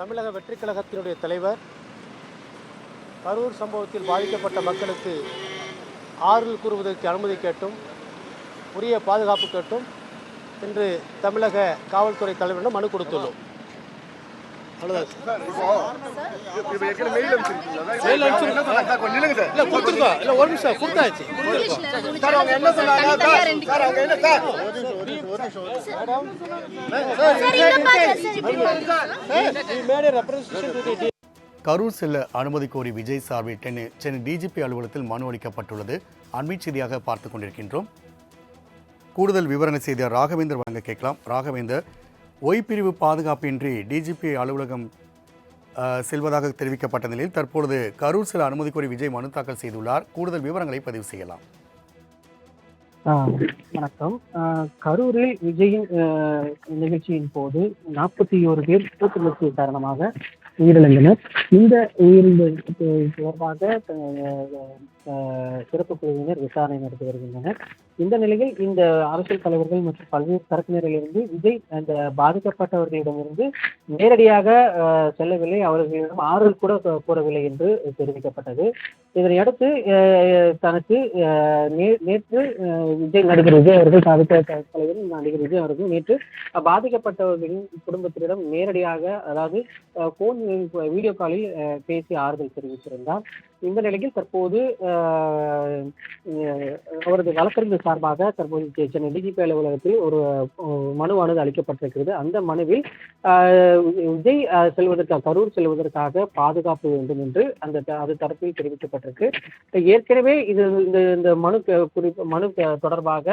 தமிழக வெற்றிக் கழகத்தினுடைய தலைவர். கரூர் சம்பவத்தில் பாதிக்கப்பட்ட மக்களுக்கு ஆறுதல் கூறுவதற்கு அனுமதி கேட்டும் உரிய பாதுகாப்பு கேட்டும். இன்று தமிழக காவல்துறை தலைவரிடம் மனு கொடுத்துள்ளோம். கரூர் செல்ல அனுமதி கோரி விஜய் சார்பில் சென்னை சென்னை டிஜிபி அலுவலகத்தில் மனு அளிக்கப்பட்டுள்ளது. அண்மை செய்தியாக பார்த்து கொண்டிருக்கின்றோம். கூடுதல் விவரணை செய்தியார் ராகவேந்தர் வழங்க கேட்கலாம். ராகவேந்தர் ஒய் பிரிவு பாதுகாப்பின்றி டிஜிபி அலுவலகம் செல்வதாக தெரிவிக்கப்பட்ட நிலையில் தற்பொழுது கரூர் சில அனுமதி கோரி விஜய் மனு தாக்கல் செய்துள்ளார். கூடுதல் விவரங்களை பதிவு செய்யலாம். வணக்கம். கரூரில் விஜயின் நிகழ்ச்சியின் போது நாற்பத்தி ஓரு பேர் தூக்குமத்து காரணமாக உயிரிழந்தனர். இந்த உயிரிழந்த தொடர்பாக சிறப்பு குழுவினர் விசாரணை நடத்தி வருகின்றனர். இந்த நிலையில் இந்த அரசியல் தலைவர்கள் மற்றும் பல்வேறு தரப்பினரிலிருந்து விஜய் அந்த பாதிக்கப்பட்டவர்களிடமிருந்து நேரடியாக செல்லவில்லை. அவர்களிடம் ஆறுதல் கூட கூறவில்லை என்று தெரிவிக்கப்பட்டது. இதனையடுத்து தனக்கு நே- நேற்று விஜய் நடிகர் விஜய் அவர்கள் பாதிக்க தலைவர் நடிகர் விஜய் அவர்கள் நேற்று பாதிக்கப்பட்டவர்களின் குடும்பத்தினரிடம் நேரடியாக அதாவது போன் வீடியோ காலில் பேசி ஆறுதல் தெரிவித்திருந்தார் இந்த நிலையில் தற்போது அவரது வழக்கறிஞர் சார்பாக தற்போது சென்னை டிஜிபி அலுவலகத்தில் ஒரு மனுவானது அளிக்கப்பட்டிருக்கிறது. அந்த மனுவில் விஜய் அஹ், செல்வதற்காக கரூர் செல்வதற்காக பாதுகாப்பு வேண்டும் என்று அந்த த- அது தரப்பில் தெரிவிக்கப்பட்டிருக்கு. ஏற்கனவே இது இந்த இந்த மனு குறிப்பு மனு தொடர்பாக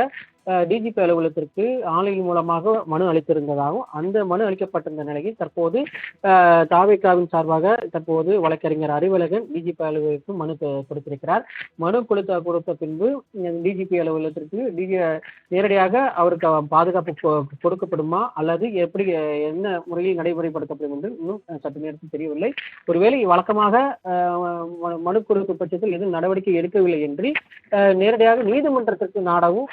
டிஜிபி அலுவலகத்திற்கு ஆன்லைன் மூலமாக மனு அளித்திருந்ததாகவும் அந்த மனு அளிக்கப்பட்டிருந்த நிலையில் தற்போது தாவேக்காவின் தாவேகாவின் சார்பாக தற்போது வழக்கறிஞர் அறிவழகன் டிஜிபி அலுவலகத்துக்கு மனு கொடுத்திருக்கிறார். மனு கொடுத்த கொடுத்த பின்பு டிஜிபி அலுவலகத்திற்கு டிஜி நேரடியாக அவருக்கு பாதுகாப்பு கொ- கொடுக்கப்படுமா? அல்லது எப்படி என்ன முறையில் நடைமுறைப்படுத்தப்படும் என்று இன்னும் சற்று நேரத்தில் தெரியவில்லை. ஒருவேளை வழக்கமாக ம- மனு கொடுக்கும் பட்சத்தில் எதுவும் நடவடிக்கை எடுக்கவில்லை என்று நேரடியாக நீதிமன்றத்திற்கு நாடவும்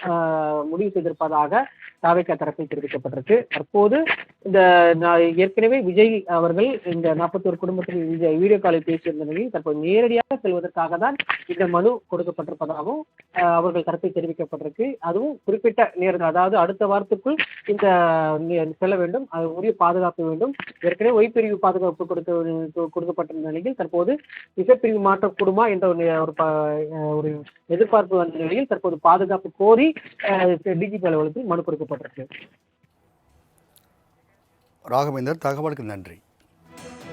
முடிவு செய்திருப்பதாக தாவேக்கா தரப்பில் தெரிவிக்கப்பட்டிருக்கு. தற்போது இந்த நான் ஏற்கனவே விஜய் அவர்கள் இந்த நாற்பத்தோரு குடும்பத்தில் விஜய் வீடியோ காலில் பேசியிருந்த நிலையில் தற்போது நேரடியாக செல்வதற்காக தான் இந்த மனு கொடுக்கப்பட்டிருப்பதாகவும் அவர்கள் கருத்தை தெரிவிக்கப்பட்டிருக்கு. அதுவும் குறிப்பிட்ட நேரம் அதாவது அடுத்த வாரத்துக்குள் இந்த செல்ல வேண்டும். அது உரிய பாதுகாப்பு வேண்டும். ஏற்கனவே ஒய்பிரிவு பாதுகாப்பு கொடுக்க கொடுக்கப்பட்டிருந்த நிலையில் தற்போது இசைப்பிரிவு மாற்றக்கூடுமா என்ற ஒரு ப- ஒரு எதிர்பார்ப்பு வந்த நிலையில் தற்போது பாதுகாப்பு கோரி டிஜிபி அலுவலகத்தில் மனு கொடுக்கப்பட்டிருக்கு. ராகவேந்தர் தகவலுக்கு நன்றி.